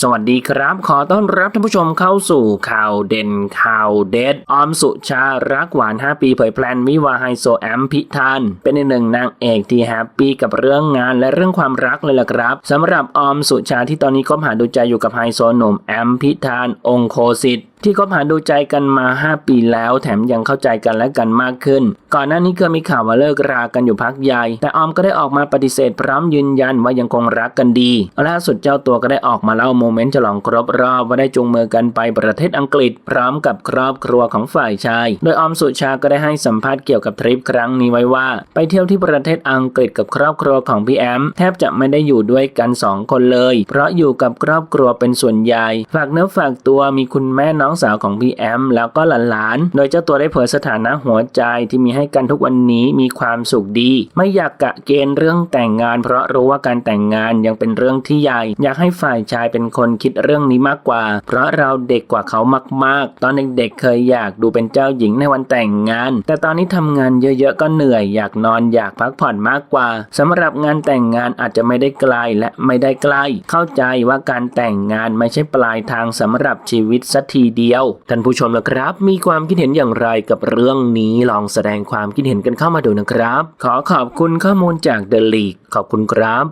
สวัสดีครับ ขอต้อนรับท่านผู้ชมเข้าสู่ข่าวเด่นข่าวเด็ด ออมสุชารักหวาน 5 ปีเผยแพลนวิวาไฮโซแอมพิธาน เป็นหนึ่งนางเอกที่แฮปปี้กับเรื่องงานและเรื่องความรักเลยล่ะครับสำหรับออมสุชาที่ตอนนี้คบหาดูใจอยู่กับไฮโซหนุ่มแอมพิธานองโคสิทธิ ที่คบหาดูใจกันมา 5 ปีแล้วแถมยังเข้าใจกันและกันมากขึ้น ก่อนหน้านี้เคยมีข่าวว่าเลิกรากันอยู่พักใหญ่ แต่ออมก็ได้ออกมาปฏิเสธพร้อมยืนยันว่ายังคงรักกันดีล่าสุดเจ้าตัวก็ได้ออกมาเล่าโมเมนต์ฉลองครบรอบว่าได้จูงมือกันไปประเทศอังกฤษ พร้อมกับครอบครัวของฝ่ายชาย โดยออมสุชาก็ได้ให้สัมภาษณ์เกี่ยวกับทริปครั้งนี้ไว้ว่า ไปเที่ยวที่ประเทศอังกฤษกับครอบครัวของพี่แอมแทบจะไม่ได้อยู่ด้วยกันสองคนเลย เพราะอยู่กับครอบครัวเป็นส่วนใหญ่ ฝากเนื้อฝากตัวมีคุณแม่น้ององสาวของพี่แอม แล้วก็หลานๆ โดยเจ้าตัวได้เผยสถานะหัวใจที่มีให้กันทุกวันนี้มีความสุขดี ไม่อยากกะเกณฑ์เรื่องแต่งงาน เพราะรู้ว่าการแต่งงานยังเป็นเรื่องที่ใหญ่ อยากให้ฝ่ายชายเป็นคนคิดเรื่องนี้มากกว่า เพราะเราเด็กกว่าเขามากๆ ตอนเด็กๆเคยอยากดูเป็นเจ้าหญิงในวันแต่งงาน แต่ตอนนี้ทำงานเยอะๆก็เหนื่อย อยากนอนอยากพักผ่อนมากกว่าสำหรับงานแต่งงานอาจจะไม่ได้ไกลและไม่ได้ใกล้ เข้าใจว่าการแต่งงานไม่ใช่ปลายทางสำหรับชีวิตสักทีเดียว ท่านผู้ชมนะครับ มีความคิดเห็นอย่างไรกับเรื่องนี้ลองแสดงความคิดเห็นกันเข้ามาดูนะครับ ขอขอบคุณข้อมูลจาก The League ขอบคุณครับ